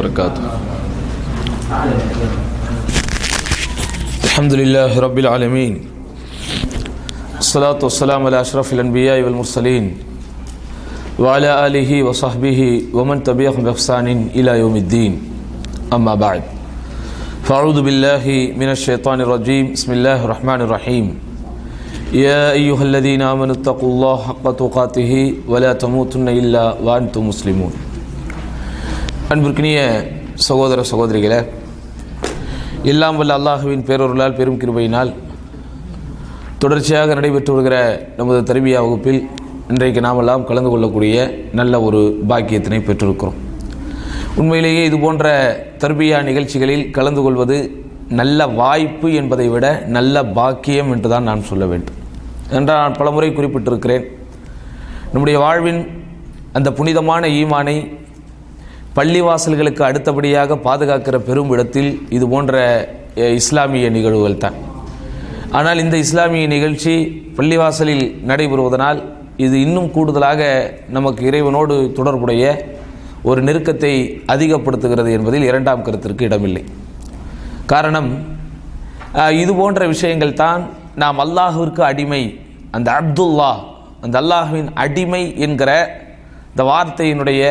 وبركاته. الحمد لله رب العالمين. الصلاة والسلام على أشرف الأنبياء والمرسلين وعلى آله وصحبه ومن تبعهم بإحسان إلى يوم الدين. أما بعد فأعوذ بالله من الشيطان الرجيم. بسم الله الرحمن الرحيم. يا أيها الذين آمنوا اتقوا الله حق تقاته ولا تموتن إلا وأنتم مسلمون. அன்பிற்கினிய சகோதர சகோதரிகளே எல்லாம் வல்ல அல்லாஹுவின் பேரொருளால் பெரும் கிருபையினால் தொடர்ச்சியாக நடைபெற்று வருகிற நமது தருவியா வகுப்பில் இன்றைக்கு நாமெல்லாம் கலந்து கொள்ளக்கூடிய நல்ல ஒரு பாக்கியத்தினை பெற்றிருக்கிறோம். உண்மையிலேயே இது போன்ற தர்பியா நிகழ்ச்சிகளில் கலந்து கொள்வது நல்ல வாய்ப்பு என்பதை விட நல்ல பாக்கியம் என்று தான் நான் சொல்ல வேண்டும். என்றால் நான் பலமுறை குறிப்பிட்டிருக்கிறேன். நம்முடைய வாழ்வின் அந்த புனிதமான ஈமானை பள்ளிவாசல்களுக்கு அடுத்தபடியாக பாதுகாக்கிற பெரும் இடத்தில் இது போன்ற இஸ்லாமிய நிகழ்வுகள் தான். ஆனால் இந்த இஸ்லாமிய நிகழ்ச்சி பள்ளிவாசலில் நடைபெறுவதனால் இது இன்னும் கூடுதலாக நமக்கு இறைவனோடு தொடர்புடைய ஒரு நெருக்கத்தை அதிகப்படுத்துகிறது என்பதில் இரண்டாம் கருத்திற்கு இடமில்லை. காரணம் இது போன்ற விஷயங்கள் தான் நாம் அல்லாஹுவிற்கு அடிமை அந்த அப்துல்லா அந்த அல்லாஹுவின் அடிமை என்கிற இந்த வார்த்தையினுடைய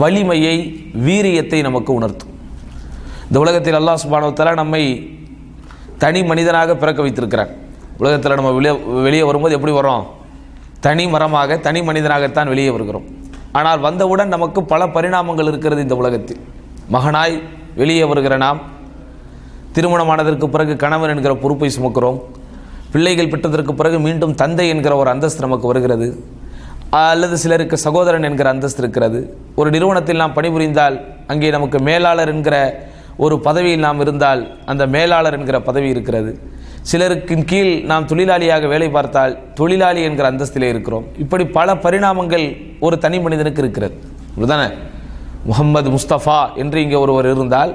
வலிமையை வீரியத்தை நமக்கு உணர்த்தும். இந்த உலகத்தில் அல்லாஹ் சுபானவத்தால் நம்மை தனி மனிதனாக பிறக்க வைத்திருக்கிறார். உலகத்தில் நம்ம வெளியே வெளியே வரும்போது எப்படி வரோம் தனி மரமாக தனி மனிதனாகத்தான் வெளியே வருகிறோம். ஆனால் வந்தவுடன் நமக்கு பல பரிணாமங்கள் இருக்கிறது இந்த உலகத்தில். மகனாய் வெளியே வருகிற நாம் திருமணமானதற்கு பிறகு கணவன் என்கிற பொறுப்பை சுமக்கிறோம். பிள்ளைகள் பெற்றதற்கு பிறகு மீண்டும் தந்தை என்கிற ஒரு அந்தஸ்து நமக்கு வருகிறது. அல்லது சிலருக்கு சகோதரன் என்கிற அந்தஸ்து இருக்கிறது. ஒரு நிறுவனத்தில் நாம் பணிபுரிந்தால் அங்கே நமக்கு மேலாளர் என்கிற ஒரு பதவியில் நாம் இருந்தால் அந்த மேலாளர் என்கிற பதவி இருக்கிறது. சிலருக்கு கீழ் நாம் தொழிலாளியாக வேலை பார்த்தால் தொழிலாளி என்கிற அந்தஸ்திலே இருக்கிறோம். இப்படி பல பரிணாமங்கள் ஒரு தனி மனிதனுக்கு இருக்கிறது. இப்படிதானே முகம்மது முஸ்தபா என்று இங்கே ஒருவர் இருந்தால்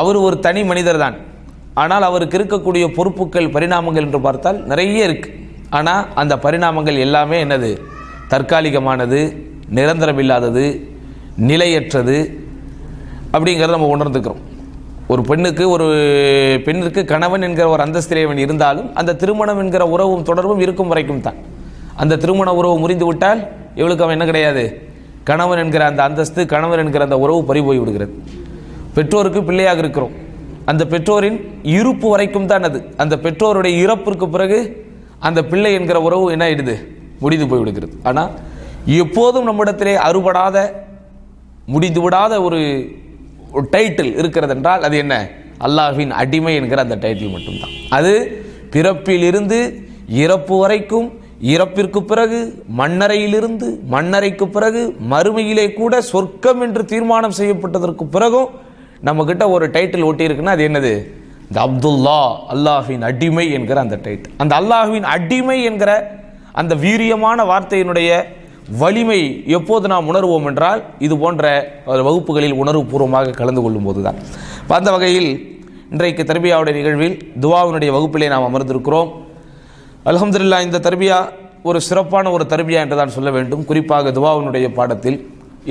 அவர் ஒரு தனி மனிதர் தான் ஆனால் அவருக்கு இருக்கக்கூடிய பொறுப்புகள் பரிணாமங்கள் என்று பார்த்தால் நிறைய இருக்குது ஆனால் அந்த பரிணாமங்கள் எல்லாமே என்னது? தற்காலிகமானது நிரந்தரமில்லாதது நிலையற்றது அப்படிங்கிறத நம்ம உணர்ந்துக்கிறோம். ஒரு பெண்ணுக்கு ஒரு பெண்ணிற்கு கணவன் என்கிற ஒரு அந்தஸ்திலேவன் இருந்தாலும் அந்த திருமணம் என்கிற உறவும் தொடர்பும் இருக்கும் வரைக்கும் தான். அந்த திருமண உறவு முறிந்து விட்டால் இவளுக்கு அவன் என்ன கிடையாது? கணவன் என்கிற அந்த அந்தஸ்து கணவன் என்கிற அந்த உறவு பறிபோய் விடுகிறது. பெற்றோருக்கு பிள்ளையாக இருக்கிறோம். அந்த பெற்றோரின் இருப்பு வரைக்கும் தான் அது. அந்த பெற்றோருடைய இறப்பிற்கு பிறகு அந்த பிள்ளை என்கிற உறவு என்ன ஆயிடுது? முடிந்து போய் விடுகிறது ஆனால் எப்போதும் நம்மிடத்திலே அறுபடாத முடிந்து விடாத ஒரு ஒரு டைட்டில் இருக்கிறது என்றால் அது என்ன? அல்லாஹின் அடிமை என்கிற அந்த டைட்டில் மட்டும்தான். அது பிறப்பிலிருந்து இறப்பு வரைக்கும் இறப்பிற்கு பிறகு மண்ணறையிலிருந்து மண்ணறைக்கு பிறகு மறுமையிலே கூட சொர்க்கம் என்று தீர்மானம் செய்யப்பட்டதற்கு பிறகும் நம்மக்கிட்ட ஒரு டைட்டில் ஒட்டியிருக்குன்னா அது என்னது? இந்த அப்துல்லா அல்லாஹின் அடிமை என்கிற அந்த டைட்டில் அந்த அல்லாஹுவின் அடிமை என்கிற அந்த வீரியமான வார்த்தையினுடைய வலிமை எப்போது நாம் உணர்வோம் என்றால் இது போன்ற ஒரு வகுப்புகளில் உணர்வுபூர்வமாக கலந்து கொள்ளும் போது தான் அந்த வகையில் இன்றைக்கு தர்பியாவுடைய நிகழ்வில் துவாவினுடைய வகுப்பிலே நாம் அமர்ந்திருக்கிறோம். அலமதுல்லா இந்த தர்பியா ஒரு சிறப்பான ஒரு தர்பியா என்று தான் சொல்ல வேண்டும். குறிப்பாக துவாவினுடைய பாடத்தில்.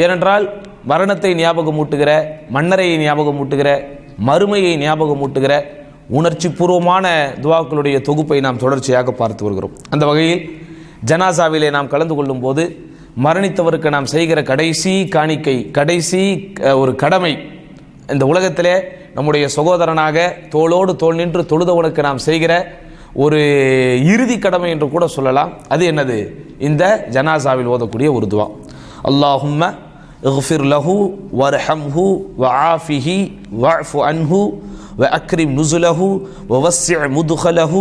ஏனென்றால் மரணத்தை ஞாபகமூட்டுகிற மன்னரையை ஞாபகமூட்டுகிற மறுமையை ஞாபகமூட்டுகிற உணர்ச்சி பூர்வமான துவாக்களுடைய தொகுப்பை நாம் தொடர்ச்சியாக பார்த்து வருகிறோம். அந்த வகையில் ஜனாசாவிலே நாம் கலந்து கொள்ளும் போது மரணித்தவருக்கு நாம் செய்கிற கடைசி காணிக்கை கடைசி ஒரு கடமை. இந்த உலகத்திலே நம்முடைய சகோதரனாக தோளோடு தோல் நின்று தொழுதவனுக்கு நாம் செய்கிற ஒரு இறுதி கடமை என்று கூட சொல்லலாம். அது என்னது? இந்த ஜனாசாவில் ஓதக்கூடிய ஒரு துவா. அல்லாஹும்ம இஃபிர் லஹு வர்ஹம்ஹு வ ஆஃபிஹி வஃபு அன்ஹு وأكرم نزله ووسع مدخله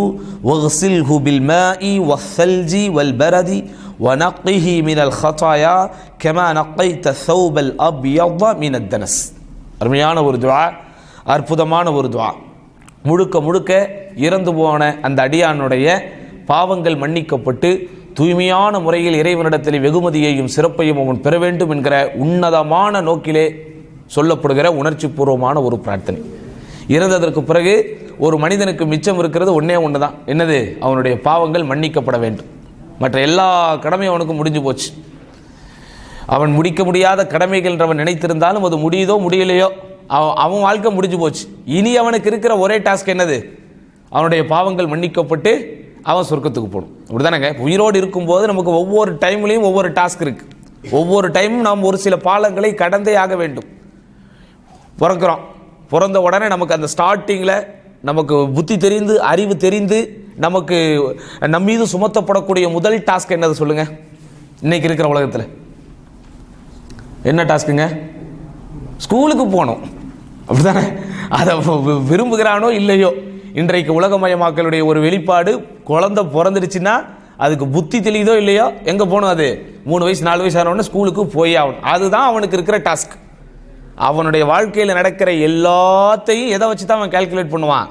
واغسله بالماء والثلج والبرد ونقه من الخطايا كما نقيت الثوب الأبيض من الدنس அருமையான ஒரு துவா அற்புதமான ஒரு துவா முழுக்க முழுக்க இறந்து போன அந்த அடியானுடைய பாவங்கள் மன்னிக்கப்பட்டு தூய்மையான முறையில் இறைவனிடத்தில் வெகுமதியையும் சிறப்பையும் அவன் பெற வேண்டும் என்கிற உன்னதமான நோக்கிலே சொல்லப்படுகிற உணர்ச்சி பூர்வமான ஒரு பிரார்த்தனை இறந்ததற்கு பிறகு ஒரு மனிதனுக்கு மிச்சம் இருக்கிறது ஒன்றே ஒன்று தான் என்னது? அவனுடைய பாவங்கள் மன்னிக்கப்பட வேண்டும். மற்ற எல்லா கடமையும் அவனுக்கு முடிஞ்சு போச்சு. அவன் முடிக்க முடியாத கடமைகள் என்று அவன் நினைத்திருந்தாலும் அது முடியுதோ முடியலையோ அவன் அவன் வாழ்க்கை முடிஞ்சு போச்சு. இனி அவனுக்கு இருக்கிற ஒரே டாஸ்க் என்னது? அவனுடைய பாவங்கள் மன்னிக்கப்பட்டு அவன் சொர்க்கத்துக்கு போகணும். அப்படிதானங்க உயிரோடு இருக்கும்போது நமக்கு ஒவ்வொரு டைம்லையும் ஒவ்வொரு டாஸ்க் இருக்குது ஒவ்வொரு டைமும் நாம் ஒரு சில பாலங்களை கடந்தே ஆக வேண்டும். பிறக்கிறோம். பிறந்த உடனே நமக்கு அந்த ஸ்டார்டிங்கில் நமக்கு புத்தி தெரிந்து அறிவு தெரிந்து நமக்கு நம் மீது சுமத்தப்படக்கூடிய முதல் டாஸ்க் என்னது சொல்லுங்கள் இன்றைக்கி இருக்கிற உலகத்தில். என்ன டாஸ்க்குங்க ஸ்கூலுக்கு போகணும். அப்படிதானே அதை விரும்புகிறானோ இல்லையோ? இன்றைக்கு உலகமயமாக்கலுடைய ஒரு வெளிப்பாடு குழந்தை பிறந்துடுச்சுன்னா அதுக்கு புத்தி தெளியுதோ இல்லையோ? எங்கே போகணும் அது? மூணு வயசு நாலு வயசு ஆனவொடனே ஸ்கூலுக்கு போய் ஆகணும். அதுதான் அவனுக்கு இருக்கிற டாஸ்க் அவனுடைய வாழ்க்கையில் நடக்கிற எல்லாத்தையும் எதை வச்சு தான் அவன் கேல்குலேட் பண்ணுவான்?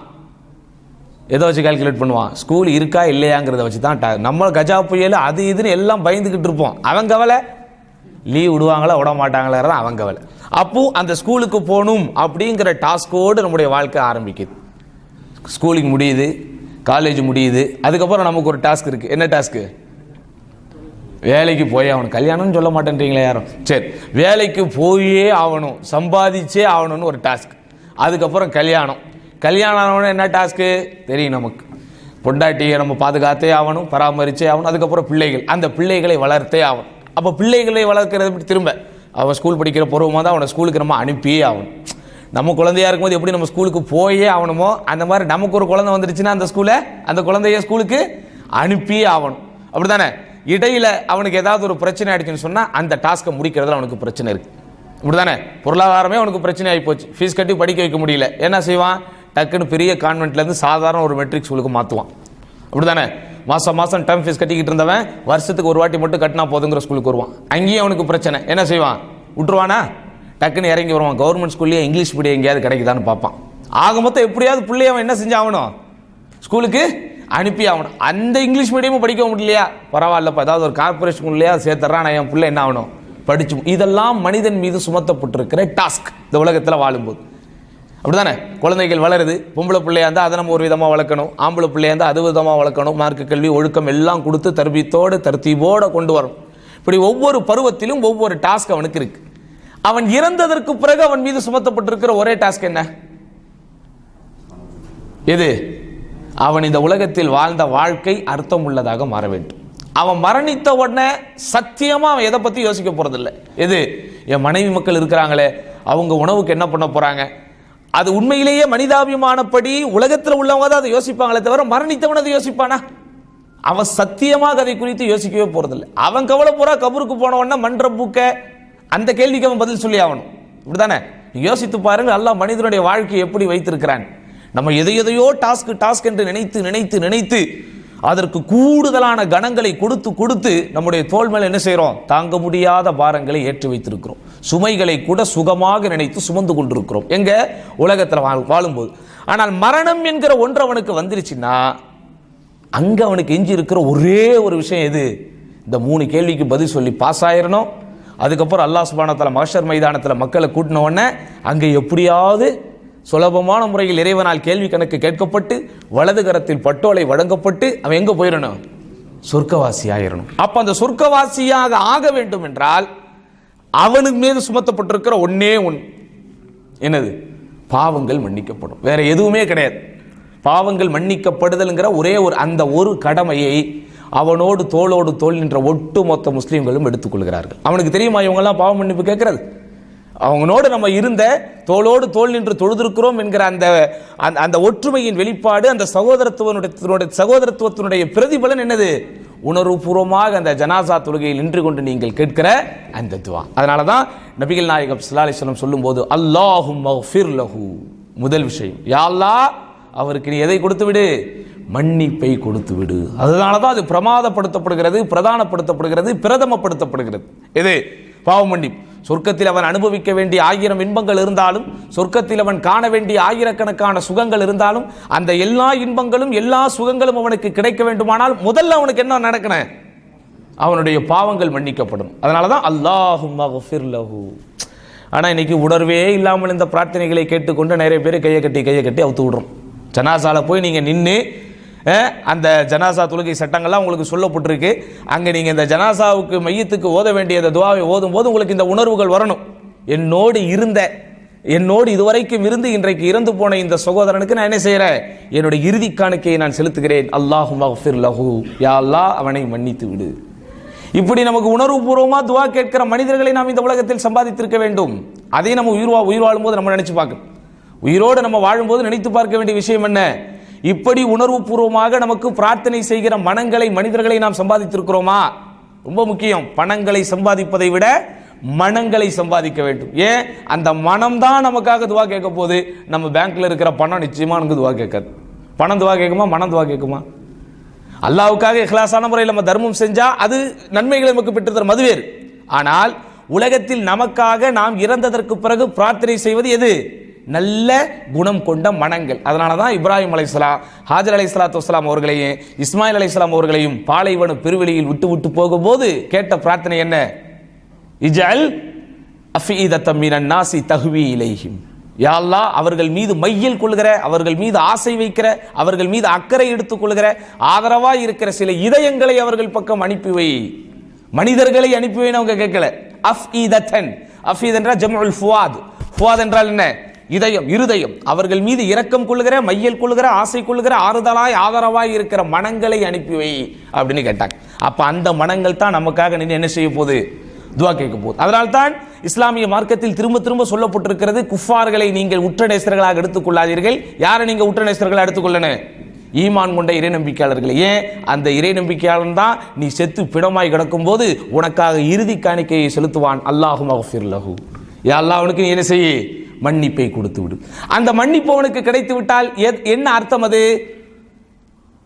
எதை வச்சு கால்குலேட் பண்ணுவான்? ஸ்கூல் இருக்கா இல்லையாங்கிறத வச்சு தான் நம்ம கஜா புயல் அது இதுன்னு எல்லாம் பயந்துக்கிட்டு இருப்போம். அவன் கவலை? லீவ் விடுவாங்களா விட மாட்டாங்களா அவன் கவலை. அப்போ அந்த ஸ்கூலுக்கு போகணும் அப்படிங்கிற டாஸ்கோடு நம்முடைய வாழ்க்கை ஆரம்பிக்குது. ஸ்கூலிங் முடியுது காலேஜ் முடியுது அதுக்கப்புறம் நமக்கு ஒரு டாஸ்க் இருக்குது என்ன டாஸ்க்கு வேலைக்கு போய் ஆகணும். கல்யாணம்னு சொல்ல மாட்டேன்றீங்களே யாரும்? சரி வேலைக்கு போயே ஆகணும். சம்பாதிச்சே ஆகணும்னு ஒரு டாஸ்க் அதுக்கப்புறம் கல்யாணம். கல்யாணம் ஆனவொடனே என்ன டாஸ்க்கு தெரியும் நமக்கு. பொண்டாட்டியை நம்ம பாதுகாத்தே ஆகணும் பராமரிச்சே ஆகணும் அதுக்கப்புறம் பிள்ளைகள். அந்த பிள்ளைகளை வளர்த்தே ஆகணும். அப்போ பிள்ளைகளை வளர்க்குறது எப்படி திரும்ப? அவன் ஸ்கூல் படிக்கிற பருவமாக தான் அவனை ஸ்கூலுக்கு நம்ம அனுப்பியே ஆகணும். நம்ம குழந்தையா இருக்கும்போது எப்படி நம்ம ஸ்கூலுக்கு போயே ஆகணுமோ அந்த மாதிரி நமக்கு ஒரு குழந்தை வந்துருச்சுன்னா அந்த ஸ்கூலை அந்த குழந்தைய ஸ்கூலுக்கு அனுப்பியே ஆகணும். அப்படி தானே இடையில் அவனுக்கு ஏதாவது ஒரு பிரச்சனை ஆயிடுச்சுன்னு சொன்னால் அந்த டாஸ்க்கை முடிக்கிறதுல அவனுக்கு பிரச்சனை இருக்கு. இப்படிதானே? பொருளாதாரமே அவனுக்கு பிரச்சனை ஆகி போச்சு. ஃபீஸ் கட்டி படிக்க வைக்க முடியல. என்ன செய்வான்? டக்குன்னு பெரிய கான்வென்ட்லேருந்து சாதாரண ஒரு மெட்ரிக் ஸ்கூலுக்கு மாத்துவான். அப்படிதானே? மாதம் மாதம் டேர்ம் ஃபீஸ் கட்டிக்கிட்டு இருந்தவன் வருஷத்துக்கு ஒரு வாட்டி மட்டும் கட்டினா போதுங்கிற ஸ்கூலுக்கு வருவான். அங்கேயும் அவனுக்கு பிரச்சனை. என்ன செய்வான்? விட்டுருவானா? டக்குன்னு இறங்கி வருவான். கவர்மெண்ட் ஸ்கூல்லேயே இங்கிலீஷ் மீடியம் எங்கேயாவது கிடைக்குதான்னு பார்ப்பான். ஆக மொத்தம் எப்படியாவது பிள்ளைய அவன் என்ன செஞ்சாகணும்? ஸ்கூலுக்கு அனுப்பி ஆகணும் அந்த இங்கிலீஷ் மீடியமும் படிக்க முடியலையா? பரவாயில்லப்பா ஏதாவது ஒரு கார்பரேஷன் ஸ்கூல்லையா சேர்த்துறான் நான் என் பிள்ளை என்ன ஆகணும்? படிச்சு இதெல்லாம் மனிதன் மீது சுமத்தப்பட்டிருக்கிற டாஸ்க் இந்த உலகத்தில் வாழும்போது. அப்படிதானே குழந்தைகள் வளருது பொம்பளை பிள்ளையா இருந்தால் அதை நம்ம ஒரு விதமாக வளர்க்கணும் ஆம்பளை பிள்ளையா இருந்தால் அது விதமாக வளர்க்கணும் மார்க்க கல்வி ஒழுக்கம் எல்லாம் கொடுத்து தர்பித்தோடு தர்த்தீபோடு கொண்டு வரணும். இப்படி ஒவ்வொரு பருவத்திலும் ஒவ்வொரு டாஸ்க் அவனுக்கு இருக்கு. அவன் இறந்ததற்கு பிறகு அவன் மீது சுமத்தப்பட்டிருக்கிற ஒரே டாஸ்க் என்ன? எது? அவன் இந்த உலகத்தில் வாழ்ந்த வாழ்க்கை அர்த்தம் உள்ளதாக மாற வேண்டும். அவன் மரணித்த உடனே சத்தியமா அவன் எதை பத்தி யோசிக்க போகிறதில்ல எது? என் மனைவி மக்கள் இருக்கிறாங்களே அவங்க உணவுக்கு என்ன பண்ண போறாங்க? அது உண்மையிலேயே மனிதாபிமானப்படி உலகத்தில் உள்ளவங்க தான் அதை யோசிப்பாங்களே தவிர மரணித்தவன் அதை யோசிப்பானா? அவன் சத்தியமாக அதை குறித்து யோசிக்கவே போறதில்லை. அவன் கவலை பூரா கபருக்கு போன உடனே மன்ற பூக்க அந்த கேள்விக்கு அவன் பதில் சொல்லி ஆகணும். இப்படிதானே யோசித்து பாருங்க எல்லாம் மனிதனுடைய வாழ்க்கையை எப்படி வைத்திருக்கிறான்? நம்ம எதை எதையோ டாஸ்க் டாஸ்க் என்று நினைத்து நினைத்து நினைத்து அதற்கு கூடுதலான கணங்களை கொடுத்து கொடுத்து நம்முடைய தோல் மேல் என்ன செய்கிறோம்? தாங்க முடியாத பாரங்களை ஏற்றி வைத்திருக்கிறோம். சுமைகளை கூட சுகமாக நினைத்து சுமந்து கொண்டிருக்கிறோம். எங்க? உலகத்தில் வாழ் வாழும்போது. ஆனால் மரணம் என்கிற ஒன்று அவனுக்கு வந்துருச்சுன்னா அங்க அவனுக்கு எஞ்சி இருக்கிற ஒரே ஒரு விஷயம் எது? இந்த மூணு கேள்விக்கு பதில் சொல்லி பாஸ் ஆயிரணும். அதுக்கப்புறம் அல்லாஹ் சுபானத்தில் மகஷர் மைதானத்தில் மக்களை கூட்டின உடனே அங்கே எப்படியாவது சுலபமான முறையில் இறைவனால் கேள்வி கணக்கு கேட்கப்பட்டு வலது கரத்தில் பட்டோலை வழங்கப்பட்டு அவன் எங்க போயிடணும் சொர்க்கவாசி ஆயிரணும் அப்ப அந்த சொர்க்கவாசியாக ஆக வேண்டும் என்றால் அவனுக்கு மீது சுமத்தப்பட்டிருக்கிற ஒன்னே ஒன். என்னது? பாவங்கள் மன்னிக்கப்படும். வேற எதுவுமே கிடையாது. பாவங்கள் மன்னிக்கப்படுதல்ங்கிற ஒரே ஒரு அந்த ஒரு கடமையை அவனோடு தோளோடு தோள் நின்ற ஒட்டுமொத்த முஸ்லீம்களும் எடுத்துக்கொள்கிறார்கள். அவனுக்கு தெரியுமா இவங்கெல்லாம் பாவம் மன்னிப்பு கேட்கறது? அவங்களோடு நம்ம இருந்த தோளோடு தோல் நின்று தொழுதிருக்கிறோம் என்கிற அந்த அந்த- அந்த ஒற்றுமையின் வெளிப்பாடு அந்த சகோதரத்துவனுடைய சகோதரத்துவத்தினுடைய பிரதிபலன் என்னது? உணர்வுபூர்வமாக அந்த ஜனாசா தொழுகையில் நின்று கொண்டு நீங்கள் கேட்கிற அந்த துவா. அதனால தான் நபிகள் நாயகம் ஸல்லல்லாஹு சொல்லும்போது அல்லாஹும் லஹு. முதல் விஷயம். யாழ்லா அவருக்கு நீ எதை கொடுத்து விடு? மன்னிப்பை கொடுத்து விடு. அதனால தான் அது பிரமாதப்படுத்தப்படுகிறது பிரதானப்படுத்தப்படுகிறது பிரதமப்படுத்தப்படுகிறது. எது பாவ மன்னிப்பு. சொர்க்கத்தில் அவன் அனுபவிக்க வேண்டிய ஆயிரம் இன்பங்கள் இருந்தாலும் சொர்க்கத்தில் அவன் காண வேண்டிய ஆயிரக்கணக்கான சுகங்கள் இருந்தாலும் அந்த எல்லா இன்பங்களும் எல்லா சுகங்களும் அவனுக்கு கிடைக்க வேண்டுமானால் முதல்ல அவனுக்கு என்ன நடக்கணும் அவனுடைய பாவங்கள் மன்னிக்கப்படும். அதனால தான் அல்லாஹும் லஹு. ஆனால் இன்னைக்கு உணர்வே இல்லாமல் இந்த பிரார்த்தனைகளை கேட்டுக்கொண்டு நிறைய பேர் கையை கட்டி கையை கட்டி அவுத்து விடுறோம். ஜனாசால போய் நீங்கள் நின்று அந்த ஜனாசா தொழுகை சட்டங்கள்லாம் உங்களுக்கு சொல்லப்பட்டிருக்கு. அங்கே நீங்கள் இந்த ஜனாசாவுக்கு மையத்துக்கு ஓத வேண்டிய அந்த துவாவை ஓதும் போது உங்களுக்கு இந்த உணர்வுகள் வரணும். என்னோடு இருந்த என்னோடு இதுவரைக்கும் இருந்து இன்றைக்கு இறந்து போன இந்த சகோதரனுக்கு நான் என்ன செய்கிறேன் என்னுடைய இறுதி காணிக்கையை நான் செலுத்துகிறேன். அல்லாஹு மஃபிர் லஹு. யா அல்லாஹ் அவனை மன்னித்து விடு. இப்படி நமக்கு உணர்வுபூர்வமாக துவா கேட்கிற மனிதர்களை நாம் இந்த உலகத்தில் சம்பாதித்திருக்க வேண்டும். அதை நம்ம உயிர் வா உயிர் வாழும்போது நம்ம நினச்சி பார்க்கணும். உயிரோடு நம்ம வாழும்போது நினைத்து பார்க்க வேண்டிய விஷயம் என்ன? இப்படி உணர்வுபூர்வமாக நமக்கு பிரார்த்தனை செய்கிற மனங்களை மனிதர்களை நாம் சம்பாதித்திருக்கிறோமா? ரொம்ப முக்கியம். பணங்களை சம்பாதிப்பதை விட மனங்களை சம்பாதிக்க வேண்டும். ஏன்? அந்த மனம் தான் நமக்காக துவா கேட்க போது நம்ம பேங்க்ல இருக்கிற பணம் நிச்சயமா நமக்கு துவா கேட்காது. பணம் துவா கேட்குமா? மனம் துவா கேட்குமா? அல்லாவுக்காக இஹ்லாசான முறையில் நம்ம தர்மம் செஞ்சா அது நன்மைகளை நமக்கு பெற்றுத்தரும். அது வேறு. ஆனால் உலகத்தில் நமக்காக நாம் இறந்ததற்கு பிறகு பிரார்த்தனை செய்வது எது? நல்ல குணம் கொண்ட மனங்கள். அதனால தான் இப்ராஹிம் அலைஹிஸ்ஸலாம் ஹாஜர் அலைஹிஸ்ஸலாத்து வஸ்லாம் அவர்களையும் இஸ்மாயில் அலைஹிஸ்ஸலாம் அவர்களையும் பாலைவன பெருவெளியில் விட்டு விட்டு போகும்போது கேட்ட பிரார்த்தனை என்ன? இஜல் அஃபீதத்தம் நாசி தகுவி இலைஹிம். யாழ்லா அவர்கள் மீது மையில் கொள்கிற அவர்கள் மீது ஆசை வைக்கிற அவர்கள் மீது அக்கறை எடுத்துக் கொள்கிற ஆதரவாக இருக்கிற சில இதயங்களை அவர்கள் பக்கம் அனுப்பி வை. மனிதர்களை அனுப்பி வைன்னு அவங்க கேட்கல. அஃப் ஈதன் அஃப் அஃபீத் என்றால் ஜம்உல் ஃபுவாத். ஃபுவாத் என்றால் என்ன? இதயம் இருதயம். அவர்கள் மீது இரக்கம் கொள்கிற மையல் கொள்கிற ஆசை கொள்கிற ஆறுதலாய் ஆதரவாய் இருக்கிற மனங்களை அனுப்பி வை அப்படின்னு கேட்டாங்க. அப்ப அந்த மனங்கள் தான் நமக்காக நின்று என்ன செய்ய போகுது? துவா கேட்க போகுது. அதனால்தான் இஸ்லாமிய மார்க்கத்தில் திரும்ப திரும்ப சொல்லப்பட்டிருக்கிறது குஃபார்களை நீங்கள் உற்றநேசர்களாக எடுத்துக்கொள்ளாதீர்கள் யாரை நீங்கள் உற்றநேசர்களாக எடுத்துக்கொள்ளணும் ஈமான் கொண்ட இறை நம்பிக்கையாளர்கள். ஏன்? அந்த இறை நம்பிக்கையாளன் தான் நீ செத்து பிணமாய் கிடக்கும் போது உனக்காக இறுதி காணிக்கையை செலுத்துவான். அல்லாஹு மகஃபிர் லஹு. யா அல்லாஹ் நீ என்ன செய்ய? மன்னிப்பை கொடுத்துவிடும் அந்த மன்னிப்பு அவனுக்கு கிடைத்து விட்டால் எத்- என்ன அர்த்தம் அது?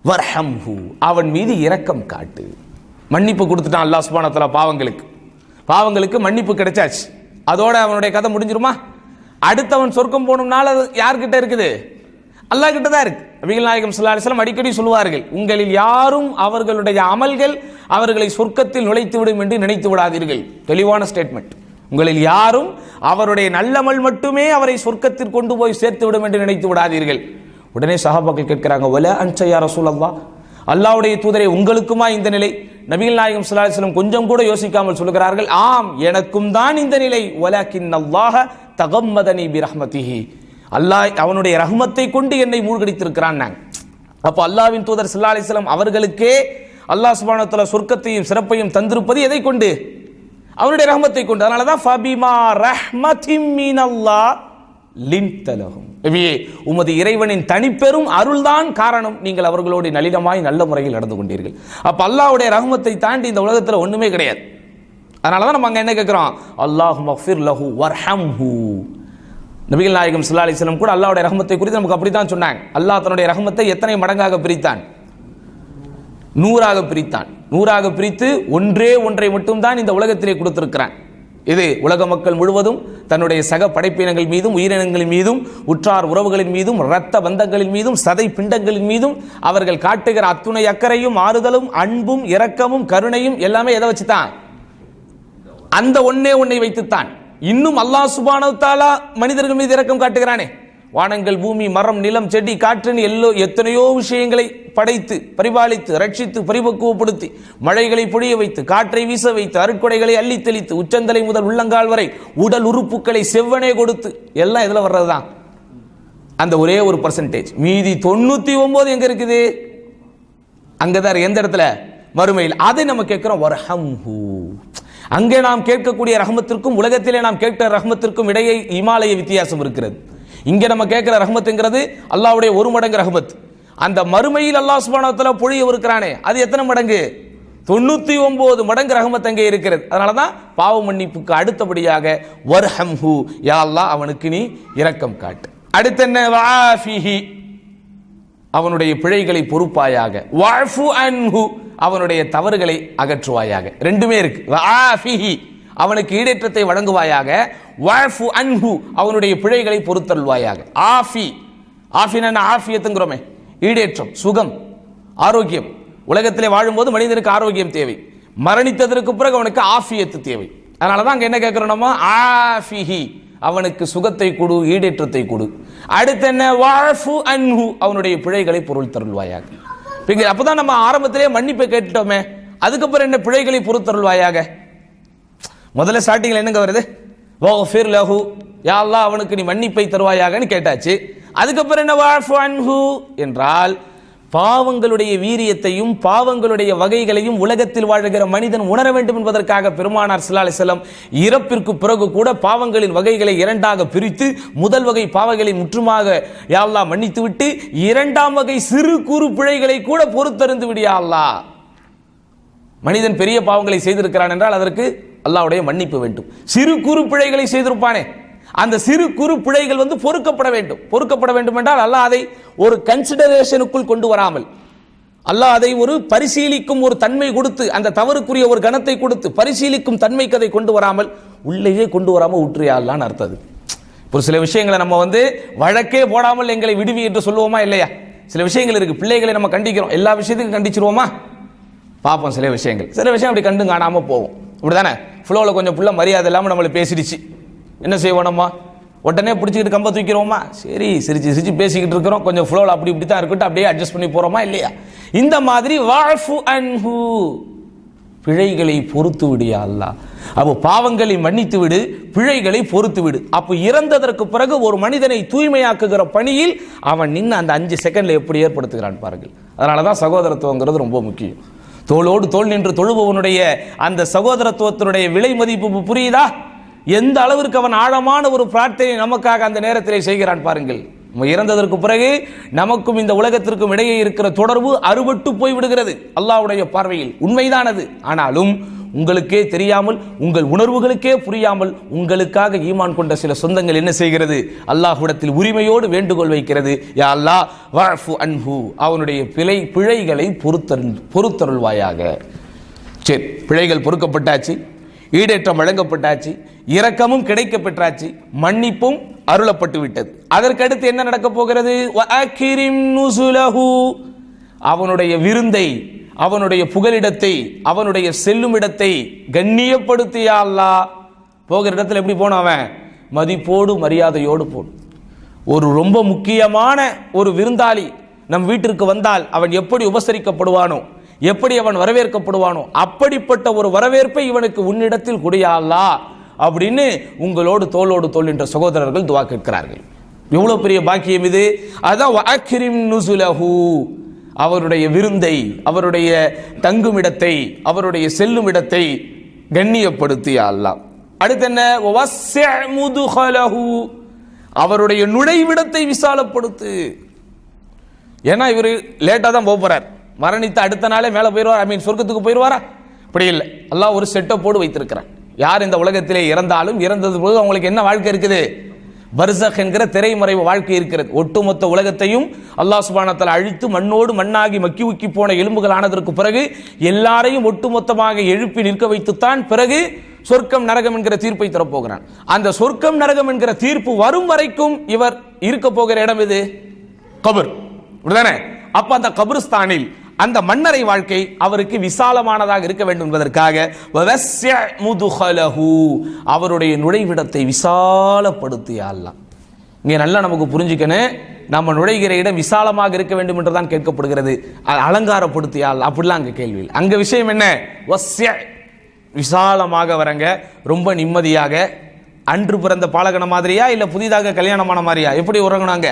வர்ஹம்ஹு. அவன் மீது இரக்கம் காட்டு. மன்னிப்பு கொடுத்துட்டான் அல்லாஹ் சுபானத்தில் பாவங்களுக்கு. பாவங்களுக்கு மன்னிப்பு கிடைச்சாச்சு. அதோட அவனுடைய கதை முடிஞ்சிருமா? அடுத்தவன் சொர்க்கம் போகணும்னால அது யார்கிட்ட இருக்குது? அல்லாஹ் கிட்ட தான் இருக்கு. நபிகள் நாயகம் ஸல்லல்லாஹு அடிக்கடி சொல்லுவார்கள் உங்களில் யாரும் அவர்களுடைய அமல்கள் அவர்களை சொர்க்கத்தில் நுழைத்து விடும் என்று நினைத்து விடாதீர்கள். தெளிவான ஸ்டேட்மெண்ட் உங்களில் யாரும் அவருடைய நல்லமல் மட்டுமே அவரை சொர்க்கத்தில் கொண்டு போய் சேர்த்து விடும் என்று நினைத்து விடாதீர்கள். உடனே சஹாபாக்கள் கேட்கிறாங்க ஒல அன்சையா ரசூலல்லா அல்லாவுடைய தூதரை உங்களுக்குமா இந்த நிலை? நபிகள் நாயகம் ஸல்லல்லாஹு கொஞ்சம் கூட யோசிக்காமல் சொல்கிறார்கள் ஆம் எனக்கும் தான் இந்த நிலை. ஒலாக்கின் அல்லாஹ தகம்மதனி பிரஹ்மதிஹி. அல்லாஹ் அவனுடைய ரஹ்மத்தை கொண்டு என்னை மூழ்கடித்திருக்கிறான் நான் அப்போ அல்லாவின் தூதர் ஸல்லல்லாஹு அலிஸ்லாம் அவர்களுக்கே அல்லாஹ் சுபானத்தில் சொர்க்கத்தையும் சிறப்பையும் தந்திருப்பது எதை கொண்டு? அவனுடைய ரஹமத்தை கொண்டு. அதனால தான் ஃபபிமா ரஹ்மத்தின் மினல்லாஹ் லின்தலஹும் நபியே உமது இறைவனின் தனிப்பெரும் அருள்தான் காரணம். நீங்கள் அவர்களோடு நளினமாய் நல்ல முறையில் நடந்து கொண்டீர்கள். அப்ப அல்லாவுடைய ரஹ்மத்தை தாண்டி இந்த உலகத்தில் ஒண்ணுமே கிடையாது. அதனால தான் நம்ம அங்கே என்ன கேட்கிறோம் அல்லாஹ் மஃபிர் லஹு வர்ஹம்ஹு. நபிகள் நாயகம் சுல்லா அலைஹி கூட அல்லாவுடைய ரகமத்தை குறித்து நமக்கு அப்படி தான் சொன்னாங்க. அல்லாஹ் தன்னுடைய ரகமத்தை எத்தனை மடங்காக பிரித்தான்? நூறாக பிரித்தான். நூறாக பிரித்து ஒன்றே ஒன்றை மட்டும்தான் இந்த உலகத்திலே கொடுத்திருக்கிறான். இது உலக மக்கள் முழுவதும் தன்னுடைய சக படைப்பினங்கள் மீதும் உயிரினங்களின் மீதும் உற்றார் உறவுகளின் மீதும் இரத்த பந்தங்களின் மீதும் சதை பிண்டங்களின் மீதும் அவர்கள் காட்டுகிற அத்துணை அக்கறையும் ஆறுதலும் அன்பும் இரக்கமும் கருணையும் எல்லாமே எதை வச்சுதான் அந்த ஒன்னே ஒன்னை வைத்துத்தான். இன்னும் அல்லாஹ் சுபானு தாலா மனிதர்கள் மீது இரக்கம் காட்டுகிறானே. வானங்கள் பூமி மரம் நிலம் செடி காற்றுன்னு எல்லோ எத்தனையோ விஷயங்களை படைத்து பரிபாலித்து ரட்சித்து பரிபக்குவப்படுத்தி மழைகளை பொழிய வைத்து காற்றை வீச வைத்து அருட்கொடைகளை அள்ளி தெளித்து உச்சந்தலை முதல் உள்ளங்கால் வரை உடல் உறுப்புகளை செவ்வனே கொடுத்து எல்லாம் இதுல வர்றதுதான். அந்த ஒரே ஒரு பர்சன்டேஜ் மீதி தொண்ணூத்தி ஒன்பது எங்க இருக்குது? அங்கதான் எந்த இடத்துல? மறுமையில் அதை நம்ம கேட்கிறோம் வரஹம்ஹு. அங்கே நாம் கேட்கக்கூடிய ரகமத்திற்கும் உலகத்திலே நாம் கேட்கிற ரஹமத்திற்கும் இடையே இமாலய வித்தியாசம் இருக்கிறது. இங்கே நம்ம கேட்குற ரஹமத்துங்கிறது அல்லாவுடைய ஒரு மடங்கு ரஹமத். அந்த மறுமையில் அல்லாஹ் சுபானத்தில் பொழிய இருக்கிறானே அது எத்தனை மடங்கு? தொண்ணூத்தி ஒன்பது மடங்கு ரகமத் அங்கே இருக்கிறது. அதனால தான் பாவ மன்னிப்புக்கு அடுத்தபடியாக வர்ஹம்ஹு யா அல்லாஹ் அவனுக்கு நீ இரக்கம் காட்டு. அடுத்து என்ன? வாஃபிஹி அவனுடைய பிழைகளை பொறுப்பாயாக. வாஃபு அன்ஹு அவனுடைய தவறுகளை அகற்றுவாயாக. ரெண்டுமே இருக்கு. வாஃபிஹி அவனுக்கு ஈடேற்றத்தை வழங்குவாயாக. வாஃபு அன்ஹு அவனுடைய பிழைகளை பொறுத்தல்வாயாக ஆஃபி ஆஃபின ஆஃபியத்துங்கிறோமே. ஈடேற்றம் சுகம் ஆரோக்கியம். உலகத்திலே வாழும்போது மனிதனுக்கு ஆரோக்கியம் தேவை. மரணித்ததற்கு பிறகு அவனுக்கு ஆஃபியத்து தேவை. அதனால தான் அங்கே என்ன கேட்கிறோம் நம்ம? ஆஃபிஹி அவனுக்கு சுகத்தை கொடு ஈடேற்றத்தை கொடு. அடுத்து என்ன? வாஃபு அன்ஹு அவனுடைய பிழைகளை பொருள் தருள்வாயாக பிங்க அப்பதான் நம்ம ஆரம்பத்திலே மன்னிப்பை கேட்டுட்டோமே. அதுக்கப்புறம் என்ன பிழைகளை பொறுத்தருள்வாயாக? முதல்ல ஸ்டார்டிங்கில் என்னங்க வருது? ஓ ஃபிர் லஹு. யா அல்லாஹ் அவனுக்கு நீ மன்னிப்பை தருவாயாகன்னு கேட்டாச்சு. அதுக்கப்புறம் என்ன? வாஃபு அன்ஹு. என்றால் பாவங்களுடைய வீரியத்தையும் பாவங்களுடைய வகைகளையும் உலகத்தில் வாழ்கிற மனிதன் உணர வேண்டும் என்பதற்காக பெருமானார் ஸல்லல்லாஹு அலைஹி இறப்பிற்கு பிறகு கூட பாவங்களின் வகைகளை இரண்டாக பிரித்து முதல் வகை பாவங்களை முற்றுமாக யா மன்னித்துவிட்டு இரண்டாம் வகை சிறு குறு பிழைகளை கூட பொறுத்தறிந்து விடியா மனிதன் பெரிய பாவங்களை செய்திருக்கிறான் என்றால் அதற்கு அல்லாவுடைய மன்னிப்பு வேண்டும். சிறு குறு பிழைகளை செய்திருப்பானே. அந்த சிறு குறு பிழைகள் வந்து பொறுக்கப்பட வேண்டும். பொறுக்கப்பட வேண்டும் என்றால் அல்லாஹ் அதை ஒரு கன்சிடரேஷனுக்குள் கொண்டு வராமல் அல்லாஹ் அதை ஒரு பரிசீலிக்கும் ஒரு தன்மை கொடுத்து அந்த தவறுக்குரிய ஒரு கணத்தை கொடுத்து பரிசீலிக்கும் தன்மைக்கு அதை கொண்டு வராமல் உள்ளேயே கொண்டு வராமல் ஊற்றியாலான்னு அர்த்தம் அது. ஒரு சில விஷயங்களை நம்ம வந்து வழக்கே போடாமல் எங்களை விடுவி என்று சொல்லுவோமா இல்லையா? சில விஷயங்கள் இருக்கு. பிள்ளைகளை நம்ம கண்டிக்கிறோம். எல்லா விஷயத்துக்கும் கண்டிச்சிருவோமா? பார்ப்போம் சில விஷயங்கள். சில விஷயம் அப்படி கண்டு காணாமல் போவோம் இப்படிதானே? ஃப்ளோவில் கொஞ்சம் புள்ள மரியாதை இல்லாமல் நம்மளை பேசிடுச்சு. என்ன செய்வோம் நம்ம உடனே பிடிச்சிக்கிட்டு கம்ப தூக்கிறோமா சரி சிரிச்சு சிரிச்சு பேசிக்கிட்டு இருக்கிறோம். கொஞ்சம் ஃப்ளோவில் அப்படி இப்படி தான் இருக்கட்டும். அப்படியே அட்ஜஸ்ட் பண்ணி போறோமா இல்லையா? இந்த மாதிரி வாஃபு அன்ஹு. பிழைகளை பொறுத்து விடியா அல்லா அப்போ பாவங்களை மன்னித்து விடு பிழைகளை பொறுத்து விடு. அப்போ இறந்ததற்கு பிறகு ஒரு மனிதனை தூய்மையாக்குகிற பணியில் அவன் நின்று அந்த அஞ்சு செகண்டில் எப்படி ஏற்படுத்துகிறான் பாருங்கள். அதனால தான் சகோதரத்துவங்கிறது ரொம்ப முக்கியம். தோளோடு தோள் நின்று தொழுபவனுடைய அந்த சகோதரத்துவத்தினுடைய விலை மதிப்பு புரியுதா? எந்த அளவிற்கு அவன் ஆழமான ஒரு பிரார்த்தனை நமக்காக அந்த நேரத்திலே செய்கிறான் பாருங்கள். இறந்ததற்கு பிறகு நமக்கும் இந்த உலகத்திற்கும் இடையே இருக்கிற தொடர்பு அறுபட்டு போய் விடுகிறது. அல்லாஹ்வுடைய பார்வையில். உண்மைதான் அது ஆனாலும் உங்களுக்கே தெரியாமல் உங்கள் உணர்வுகளுக்கே புரியாமல் உங்களுக்காக ஈமான் கொண்ட சில சொந்தங்கள் என்ன செய்கிறது? அல்லாஹுடத்தில் உரிமையோடு வேண்டுகோள் வைக்கிறது. யா அல்லாஹ் வாஃபு அன்ஹு. அவனுடைய பிழை பிழைகளை பொறுத்தரு பொறுத்தருள்வாயாக. சரி பிழைகள் பொறுக்கப்பட்டாச்சு ஈடேற்றம் வழங்கப்பட்டாச்சு இரக்கமும் கிடைக்க பெற்றாச்சு மன்னிப்பும் அருளப்பட்டு விட்டது. அதற்கடுத்து என்ன நடக்க போகிறது? நுசுலஹு. அவனுடைய விருந்தை அவனுடைய புகலிடத்தை அவனுடைய செல்லும் இடத்தை கண்ணியப்படுத்தியா அல்லா? போகிற இடத்துல எப்படி போனான் அவன்? மதிப்போடு மரியாதையோடு போடும் ஒரு ரொம்ப முக்கியமான ஒரு விருந்தாளி நம் வீட்டிற்கு வந்தால் அவன் எப்படி உபசரிக்கப்படுவானோ எப்படி அவன் வரவேற்கப்படுவானோ அப்படிப்பட்ட ஒரு வரவேற்பை இவனுக்கு உன்னிடத்தில் குடியாளா அப்படின்னு உங்களோடு தோளோடு தோல் என்ற சகோதரர்கள் துவா கேட்கிறார்கள். எவ்வளவு பெரிய பாக்கியம் இது? அதான் அவருடைய விருந்தை அவருடைய தங்குமிடத்தை அவருடைய செல்லும் இடத்தை கண்ணியப்படுத்திய அல்லாம் அடுத்து என்ன? அவருடைய நுழைவிடத்தை விசாலப்படுத்து. ஏன்னா இவர் லேட்டாக தான் போக போறார். மரணித்த அடுத்த நாளே மேலே போயிடுவார். ஐ மீன் சொர்க்கத்துக்கு போயிடுவாரா? அப்படி இல்லை. எல்லாம் ஒரு செட்டப்போடு வைத்திருக்கிறார் யார் இந்த உலகத்திலே இறந்தாலும் இறந்தது போது அவங்களுக்கு என்ன வாழ்க்கை இருக்குது? பர்சக் என்கிற திரைமறைவு வாழ்க்கை இருக்கிறது. ஒட்டுமொத்த உலகத்தையும் அல்லாஹ் சுபானத்தில் அழித்து மண்ணோடு மண்ணாகி மக்கி உக்கி போன எலும்புகள் ஆனதற்கு பிறகு எல்லாரையும் ஒட்டுமொத்தமாக எழுப்பி நிற்க வைத்துத்தான் பிறகு சொர்க்கம் நரகம் என்கிற தீர்ப்பை தரப்போகிறான். அந்த சொர்க்கம் நரகம் என்கிற தீர்ப்பு வரும் வரைக்கும் இவர் இருக்க போகிற இடம் இது கபர். இப்படிதானே அப்ப அந்த கபிர்ஸ்தானில் அந்த மன்னரை வாழ்க்கை அவருக்கு விசாலமானதாக இருக்க வேண்டும் என்பதற்காக வவஸ்ய அவருடைய நுழைவிடத்தை விசாலப்படுத்தியாலாம் இங்கே நல்லா நமக்கு புரிஞ்சுக்கணும் நம்ம நுழைகிற இடம் விசாலமாக இருக்க வேண்டும் என்றுதான் கேட்கப்படுகிறது. அலங்காரப்படுத்தியால் அலங்காரப்படுத்திய அப்படிலாம் அங்கே கேள்வி அங்கே விஷயம் என்ன? வஸ்ய விசாலமாக வரங்க ரொம்ப நிம்மதியாக அன்று பிறந்த பாலகன மாதிரியா இல்லை புதிதாக கல்யாணமான மாதிரியா? எப்படி உறங்கினாங்க?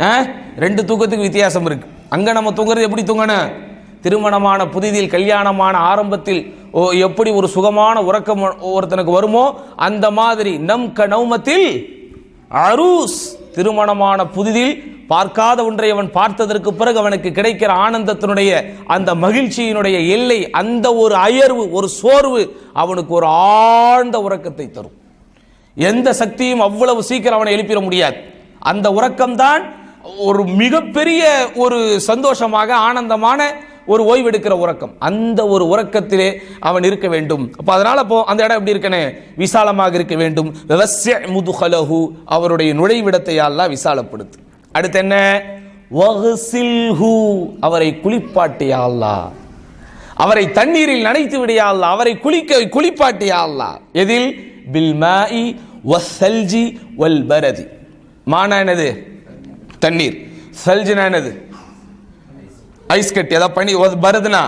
ஆ? ரெண்டு தூக்கத்துக்கு வித்தியாசம் இருக்கு. அங்கே நம்ம தூங்குறது எப்படி தூங்கணும் திருமணமான புதிதில் கல்யாணமான ஆரம்பத்தில் ஓ எப்படி ஒரு சுகமான உறக்கம் ஒருத்தனுக்கு வருமோ அந்த மாதிரி நம் க நௌமத்தில் அரூஸ் திருமணமான புதிதில் பார்க்காத ஒன்றை அவன் பார்த்ததற்கு பிறகு அவனுக்கு கிடைக்கிற ஆனந்தத்தினுடைய அந்த மகிழ்ச்சியினுடைய எல்லை அந்த ஒரு அயர்வு ஒரு சோர்வு அவனுக்கு ஒரு ஆழ்ந்த உறக்கத்தை தரும். எந்த சக்தியும் அவ்வளவு சீக்கிரம் அவனை எழுப்பிட முடியாது. அந்த உறக்கம்தான் ஒரு மிகப்பெரிய ஒரு சந்தோஷமாக ஆனந்தமான ஒரு ஓய்வெடுக்கிற உறக்கம். அந்த ஒரு உறக்கத்திலே அவன் இருக்க வேண்டும். அப்போ அதனால் அப்போ அந்த இடம் எப்படி இருக்கனே? விசாலமாக இருக்க வேண்டும். விவசாய முதுகலஹு அவருடைய நுழைவிடத்தை எல்லாம் விசாலப்படுத்து. அடுத்து என்ன? வஹ்சில்ஹு அவரை குளிப்பாட்டியா அவரை தண்ணீரில் நனைத்து விடையாள்லா அவரை குளிக்க குளிப்பாட்டியா எதில்? பில் வசல்ஜி வஸ்ஸல்ஜி வல் பரதி மானா என்னது? தண்ணீர். சல்ஜினா என்னது? ஐஸ் கட்டி. அதாவது பனி வருதுன்னா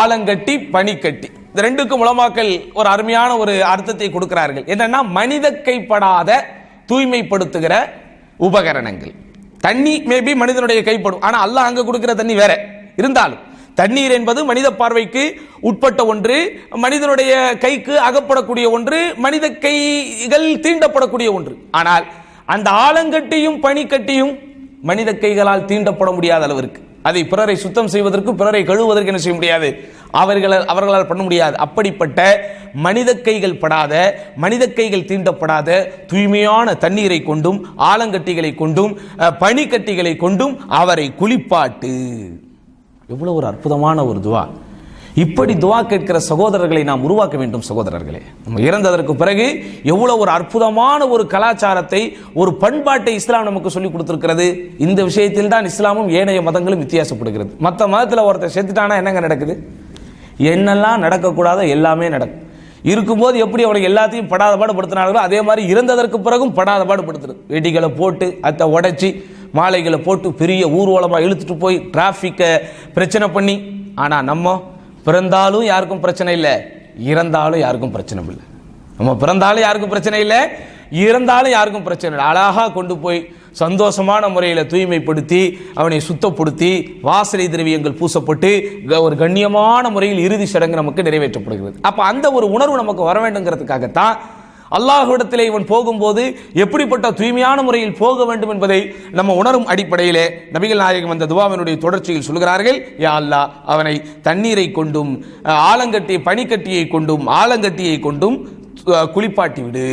ஆலங்கட்டி பனிக்கட்டி. இந்த ரெண்டுக்கும் உலமாக்கள் ஒரு அருமையான ஒரு அர்த்தத்தை கொடுக்கிறார்கள். என்னன்னா மனித கைப்படாத தூய்மைப்படுத்துகிற உபகரணங்கள். தண்ணி மேபி மனிதனுடைய கைப்படும். ஆனால் அல்லாஹ் அங்கே கொடுக்கிற தண்ணி வேற. இருந்தாலும் தண்ணீர் என்பது மனித பார்வைக்கு உட்பட்ட ஒன்று மனிதனுடைய கைக்கு அகப்படக்கூடிய ஒன்று மனித கைகள் தீண்டப்படக்கூடிய ஒன்று. ஆனால் அந்த ஆலங்கட்டியும் பனிக்கட்டியும் மனித கைகளால் தீண்டப்பட முடியாத அளவிற்கு. அதை பிறரை சுத்தம் செய்வதற்கு பிறரை கழுவுவதற்கு என்ன செய்ய முடியாது? அவர்களால் அவர்களால் பண்ண முடியாது. அப்படிப்பட்ட மனித கைகள் படாத மனித கைகள் தீண்டப்படாத தூய்மையான தண்ணீரை கொண்டும் ஆலங்கட்டிகளை கொண்டும் பனிக்கட்டிகளை கொண்டும் அவரை குளிப்பாட்டு. எவ்வளவு ஒரு அற்புதமான ஒரு துவா. இப்படி துவா கேட்கிற சகோதரர்களை நாம் உருவாக்க வேண்டும் சகோதரர்களே. நம்ம இறந்ததற்கு பிறகு எவ்வளோ ஒரு அற்புதமான ஒரு கலாச்சாரத்தை ஒரு பண்பாட்டை இஸ்லாம் நமக்கு சொல்லி கொடுத்துருக்கிறது. இந்த விஷயத்தில் தான் இஸ்லாமும் ஏனைய மதங்களும் வித்தியாசப்படுகிறது. மற்ற மதத்தில் ஒருத்தர் செத்துட்டானா என்னங்க நடக்குது? என்னெல்லாம் நடக்கக்கூடாதோ எல்லாமே நடக்கும். இருக்கும்போது எப்படி அவனுக்கு எல்லாத்தையும் படாத பாடுபடுத்தினார்களோ அதே மாதிரி இறந்ததற்கு பிறகும் படாத பாடுபடுத்துறது வெடிகளை போட்டு அதை உடைச்சி மாலைகளை போட்டு பெரிய ஊர்வலமாக இழுத்துட்டு போய் டிராஃபிக்கை பிரச்சனை பண்ணி ஆனால் நம்ம பிறந்தாலும் யாருக்கும் பிரச்சனை இல்லை. இறந்தாலும் யாருக்கும் பிரச்சனை இல்லை. நம்ம பிறந்தாலும் யாருக்கும் பிரச்சனை இல்லை. இறந்தாலும் யாருக்கும் பிரச்சனை இல்லை. அழகாக கொண்டு போய் சந்தோஷமான முறையில் தூய்மைப்படுத்தி அவனை சுத்தப்படுத்தி வாசலை திரவியங்கள் பூசப்பட்டு க- ஒரு கண்ணியமான முறையில் இறுதி சடங்கு நமக்கு நிறைவேற்றப்படுகிறது. அப்போ அந்த ஒரு உணர்வு நமக்கு வர வேண்டுங்கிறதுக்காகத்தான் அல்லாஹ்விடத்திலே இவன் போகும்போது எப்படிப்பட்ட தூய்மையான முறையில் போக வேண்டும் என்பதை நம்ம உணரும் அடிப்படையிலே நபிகள் நாயகம் அந்த துவாவினுடைய தொடர்ச்சியில் சொல்கிறார்கள் யா அல்லா அவனை தண்ணீரை கொண்டும் ஆலங்கட்டி பனிக்கட்டியை கொண்டும் ஆலங்கட்டியை கொண்டும் குளிப்பாட்டி விடு.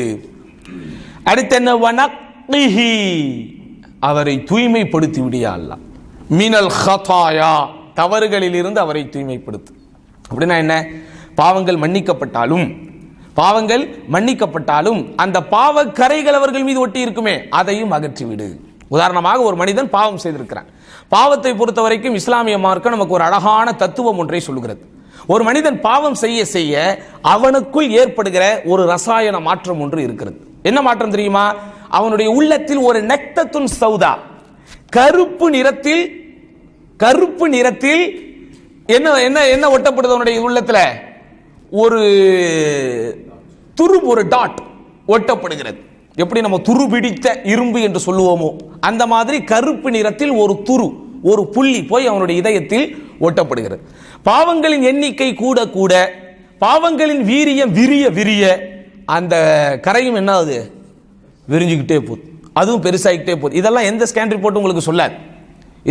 அடுத்து என்ன வனக்லிஹி அவரை தூய்மைப்படுத்தி விடியா அல்லாஹ். மீனல் ஹதாயா தவறுகளிலிருந்து அவரை தூய்மைப்படுத்து. அப்படின்னா என்ன? பாவங்கள் மன்னிக்கப்பட்டாலும் பாவங்கள் மன்னிக்கப்பட்டாலும் அந்த பாவ கரைகள் அவர்கள் மீது ஒட்டி இருக்குமே அதையும் அகற்றி விடு உதாரணமாக ஒரு மனிதன் பாவம் செய்திருக்கிறான். பாவத்தை பொறுத்த வரைக்கும் இஸ்லாமிய மார்க்கம் நமக்கு ஒரு அழகான தத்துவம் ஒன்றை சொல்லுகிறது. ஒரு மனிதன் பாவம் செய்ய செய்ய அவனுக்குள் ஏற்படுகிற ஒரு ரசாயன மாற்றம் ஒன்று இருக்கிறது. என்ன மாற்றம் தெரியுமா? அவனுடைய உள்ளத்தில் ஒரு நெக்தத்துன் சௌதா. கருப்பு நிறத்தில் கருப்பு நிறத்தில் என்ன என்ன என்ன ஒட்டப்படுது அவனுடைய உள்ளத்தில்? ஒரு துரு ஒரு டாட் ஒட்டப்படுகிறது. எப்படி நம்ம துரு பிடித்த இரும்பு என்று சொல்லுவோமோ அந்த மாதிரி கருப்பு நிறத்தில் ஒரு துரு ஒரு புள்ளி போய் அவனுடைய இதயத்தில் ஒட்டப்படுகிறது. பாவங்களின் எண்ணிக்கை கூட கூட பாவங்களின் வீரியம் விரிய விரிய அந்த கரையும் என்ன ஆகுது விரிஞ்சுக்கிட்டே போகுது. அதுவும் பெருசாகிக்கிட்டே போகுது. இதெல்லாம் எந்த ஸ்கேன் ரிப்போர்ட் உங்களுக்கு சொல்லாது.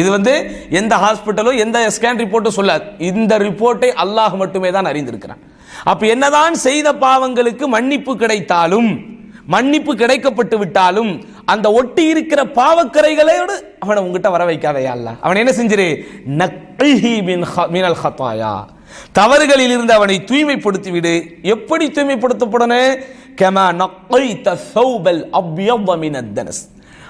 இது வந்து எந்த ஹாஸ்பிட்டலும் எந்த ஸ்கேன் ரிப்போர்ட்டும் சொல்லாது. இந்த ரிப்போர்ட்டை அல்லாஹ் மட்டுமே தான் அறிந்திருக்கிறான். அப்ப என்னதான் செய்த பாவங்களுக்கு மன்னிப்பு கிடைத்தாலும் மன்னிப்பு கிடைக்கப்பட்டு விட்டாலும் அந்த ஒட்டி இருக்கிற பாவக்கரைகளோடு அவனை உங்ககிட்ட வர வைக்காதையா அல்ல அவன் என்ன செஞ்சிரு? நக்லிஹி மின் ஹத்தாயா தவறுகளில் இருந்து அவனை தூய்மைப்படுத்தி விடு எப்படி தூய்மைப்படுத்தப்படணும் கமா த சௌபல் அப்யவ்வ தனஸ்.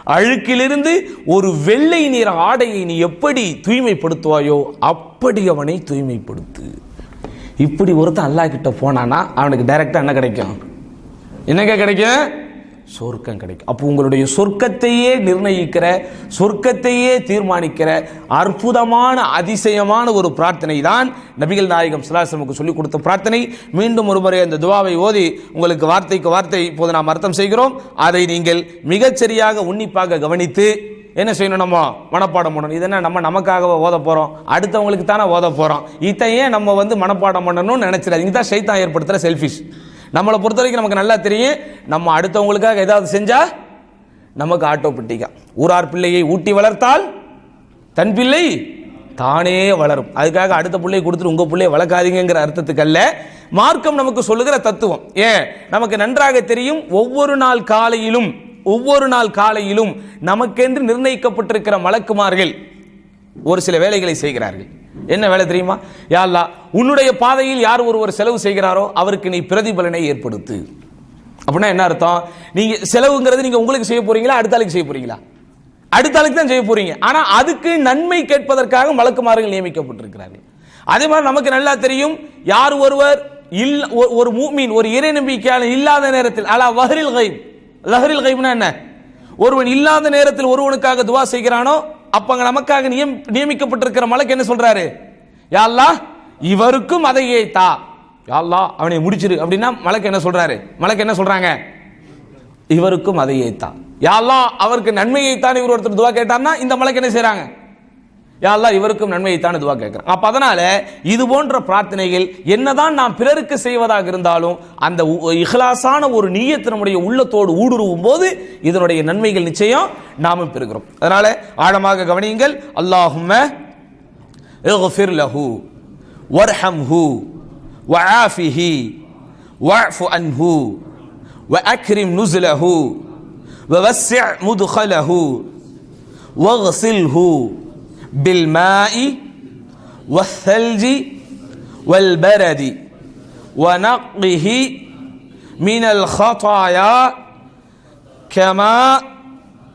அழுக்கிலிருந்து ஒரு வெள்ளை நிற ஆடையை நீ எப்படி தூய்மைப்படுத்துவாயோ அப்படி அவனை தூய்மைப்படுத்து. இப்படி ஒருத்தன் அல்லாஹ் கிட்ட போனானா அவனுக்கு டைரக்டா என்ன கிடைக்கும்? என்னங்க கிடைக்கும்? சொர்க்கம் கிடைக்கும். அப்போ உங்களுடைய சொர்க்கத்தையே நிர்ணயிக்கிற சொர்க்கத்தையே தீர்மானிக்கிற அற்புதமான அதிசயமான ஒரு பிரார்த்தனை தான் நபிகள் நாயகம் சுல்லாசமுக்கு சொல்லிக் கொடுத்த பிரார்த்தனை. மீண்டும் ஒருமுறை அந்த துவாவை ஓதி உங்களுக்கு வார்த்தைக்கு வார்த்தை இப்போது நாம் அர்த்தம் செய்கிறோம். அதை நீங்கள் மிகச்சரியாக உன்னிப்பாக கவனித்து என்ன செய்யணும் நம்ம? மனப்பாடம் பண்ணணும். இது என்ன? நம்ம நமக்காக ஓத போகிறோம் அடுத்தவங்களுக்கு தானே ஓத போகிறோம் இதையே நம்ம வந்து மனப்பாடம் பண்ணணும்னு நினச்சிடாதீங்க. தான் சைத்தான் ஏற்படுத்துகிற செல்ஃபிஷ் நம்மளை பொறுத்த வரைக்கும் நமக்கு நல்லா தெரியும். நம்ம அடுத்தவங்களுக்காக ஏதாவது செஞ்சால் நமக்கு ஆட்டோமேட்டிக்கா ஊரார் பிள்ளையை ஊட்டி வளர்த்தால் தன் பிள்ளை தானே வளரும். அதுக்காக அடுத்த பிள்ளையை கொடுத்துட்டு உங்கள் பிள்ளையை வளர்க்காதீங்கிற அர்த்தத்துக்கல்ல. மார்க்கம் நமக்கு சொல்லுகிற தத்துவம். ஏன்? நமக்கு நன்றாக தெரியும் ஒவ்வொரு நாள் காலையிலும் ஒவ்வொரு நாள் காலையிலும் நமக்கென்று நிர்ணயிக்கப்பட்டிருக்கிற மலக்குமார்கள் ஒரு சில வேலைகளை செய்கிறார்கள். என்ன வேலை தெரியுமா? யா உன்னுடைய பாதையில் யார் ஒருவர் செலவு செய்கிறாரோ அவருக்கு நீ பிரதிபலனை ஏற்படுத்து. அப்படின்னா என்ன அர்த்தம்? நீங்க செலவுங்கிறது நீங்க உங்களுக்கு செய்ய போறீங்களா அடுத்த ஆளுக்கு செய்ய போறீங்களா? அடுத்த ஆளுக்கு தான் செய்ய போறீங்க. ஆனா அதுக்கு நன்மை கேட்பதற்காக மலக்குமார்கள் நியமிக்கப்பட்டிருக்கிறார்கள். அதே மாதிரி நமக்கு நல்லா தெரியும் யார் ஒருவர் இல்ல ஒரு- ஒரு மூமீன் ஒரு இறை நம்பிக்கையாளர் இல்லாத நேரத்தில் அலா வஹரில் கைப் லஹரில் கைப்னா என்ன? ஒருவன் இல்லாத நேரத்தில் ஒருவனுக்காக துவா செய்கிறானோ அப்ப அங்க நமக்காக நியம் நியமிக்கப்பட்டிருக்கிற மலைக்கு என்ன சொல்றாரு? யா இவருக்கும் அதையே தா. யா அவனை முடிச்சிரு. அப்படின்னா மலைக்கு என்ன சொல்றாரு? மலைக்கு என்ன சொல்றாங்க? இவருக்கும் அதையே தான் யா அவருக்கு நன்மையை தான் இவர் ஒருத்தர் துவா கேட்டார்னா இந்த மலைக்கு என்ன செய்றாங்க? யா அல்லாஹ் இவருக்கும் நன்மையை தான் துவா கேட்கிறாங்க அப்ப அதனால இது போன்ற பிரார்த்தனைகள் என்னதான் நாம் பிறருக்கு செய்வதாக இருந்தாலும் அந்த உ- இஹ்லாஸான ஒரு நீயத்து நம்முடைய உள்ளத்தோடு ஊடுருவும் போது இதனுடைய நன்மைகள் நிச்சயம் நாமும் பெறுகிறோம் அதனால ஆழமாக கவனியுங்கள் அல்லாஹும்ம اغفر له وارحمه وعافه واعف عنه واكرم نزله ووسع مدخله واغسله بالماء والثلج والبرد ونقه من الخطايا كما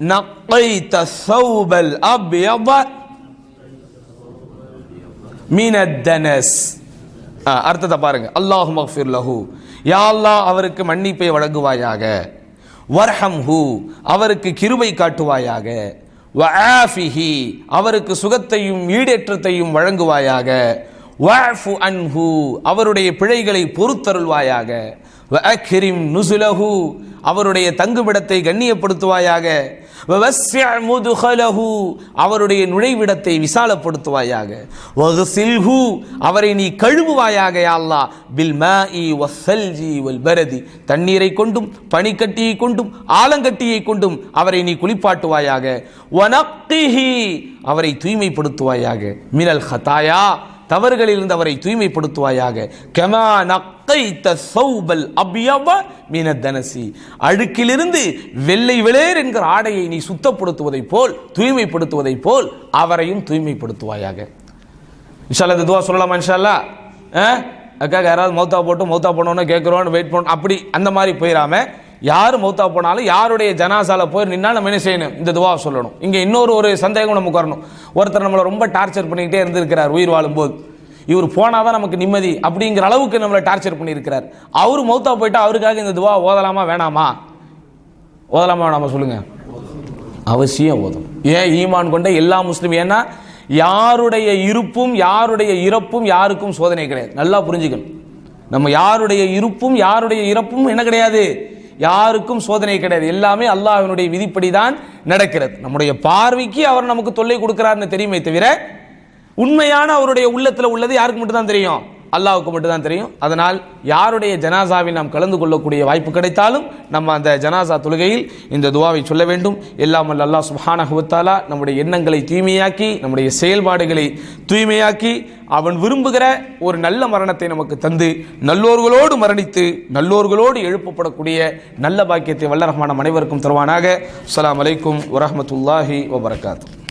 نقيت الثوب الابيض மீனத்தனஸ் அர்த்தத்தை பாருங்க அல்லாஹு மஃபிர் லஹு யா அல்லாஹ் அவருக்கு மன்னிப்பை வழங்குவாயாக வர்ஹம்ஹு அவருக்கு கிருபை காட்டுவாயாக வஆஃபிஹி அவருக்கு சுகத்தையும் ஈடேற்றத்தையும் வழங்குவாயாக. வஃபு அன்ஹு அவருடைய பிழைகளை பொறுத்தருள்வாயாக. வஅக்ரிம் நுசுலஹு அவருடைய தங்குமிடத்தை கண்ணியப்படுத்துவாயாக. அவருடைய நுழைவிடத்தை விசாலப்படுத்துவாயாக. வகுசில்ஹு அவரை நீ கழுவுவாயாக யா பில் மாஇ வஸ்ஸல்ஜி வல் பரதி. தண்ணீரை கொண்டும் பனிக்கட்டியை கொண்டும் ஆலங்கட்டியை கொண்டும் அவரை நீ குளிப்பாட்டுவாயாக. வனக்கிஹி அவரை தூய்மைப்படுத்துவாயாக. மினல் ஹதாயா தவறுகளிலிருந்து அவரை தூய்மைப்படுத்துவாயாக. கமா நக்கைத்த சௌபல் அபியவ மீன தனசி அழுக்கிலிருந்து வெள்ளை வெளேர் என்கிற ஆடையை நீ சுத்தப்படுத்துவதைப் போல் தூய்மைப்படுத்துவதைப் போல் அவரையும் தூய்மைப்படுத்துவாயாக. இன்ஷால்லா இந்த துவா சொல்லலாமா இன்ஷால்லா அக்காக்கு யாராவது மௌத்தா போட்டு மௌத்தா போனோன்னு கேட்குறோன்னு வெயிட் பண்ணணும் அப்படி அந்த மாதிரி போயிடாம யார் மௌத்தா போனாலும் யாருடைய ஜனாசால போய் நின்னா நம்ம என்ன செய்யணும்? இந்த துவா சொல்லணும். இங்கே இன்னொரு ஒரு சந்தேகம் நமக்கு வரணும் ஒருத்தர் நம்மளை ரொம்ப டார்ச்சர் பண்ணிக்கிட்டே இருந்திருக்கிறார் உயிர் வாழும்போது. இவர் போனால் தான் நமக்கு நிம்மதி அப்படிங்கிற அளவுக்கு நம்மளை டார்ச்சர் பண்ணியிருக்கிறார். அவர் மௌத்தா போயிட்டா அவருக்காக இந்த துவா ஓதலாமா வேணாமா? ஓதலாமா வேணாமா சொல்லுங்கள் அவசியம் ஓதும் ஏன் ஈமான் கொண்ட எல்லா முஸ்லீம் ஏன்னா யாருடைய இருப்பும் யாருடைய இறப்பும் யாருக்கும் சோதனை கிடையாது. நல்லா புரிஞ்சுக்கணும். நம்ம யாருடைய இருப்பும் யாருடைய இறப்பும் என்ன கிடையாது? யாருக்கும் சோதனை கிடையாது. எல்லாமே அல்லாஹினுடைய விதிப்படி தான் நடக்கிறது. நம்முடைய பார்வைக்கு அவர் நமக்கு தொல்லை கொடுக்கிறார்னு தெரியுமே தவிர உண்மையான அவருடைய உள்ளத்தில் உள்ளது யாருக்கு மட்டும்தான் தெரியும்? அல்லாவுக்கு மட்டும்தான் தெரியும். அதனால் யாருடைய ஜனாசாவில் நாம் கலந்து கொள்ளக்கூடிய வாய்ப்பு கிடைத்தாலும் நம்ம அந்த ஜனாசா தொழுகையில் இந்த துவாவை சொல்ல வேண்டும். எல்லாம் வல்ல அல்லா சுப்ஹானஹு நம்முடைய எண்ணங்களை தூய்மையாக்கி நம்முடைய செயல்பாடுகளை தூய்மையாக்கி அவன் விரும்புகிற ஒரு நல்ல மரணத்தை நமக்கு தந்து நல்லோர்களோடு மரணித்து நல்லோர்களோடு எழுப்பப்படக்கூடிய நல்ல பாக்கியத்தை வல்ல ரஹ்மான் அனைவருக்கும் தருவானாக. அஸ்லாம் அலைக்கும் வரமத்துல்லாஹி வபரகாத்து.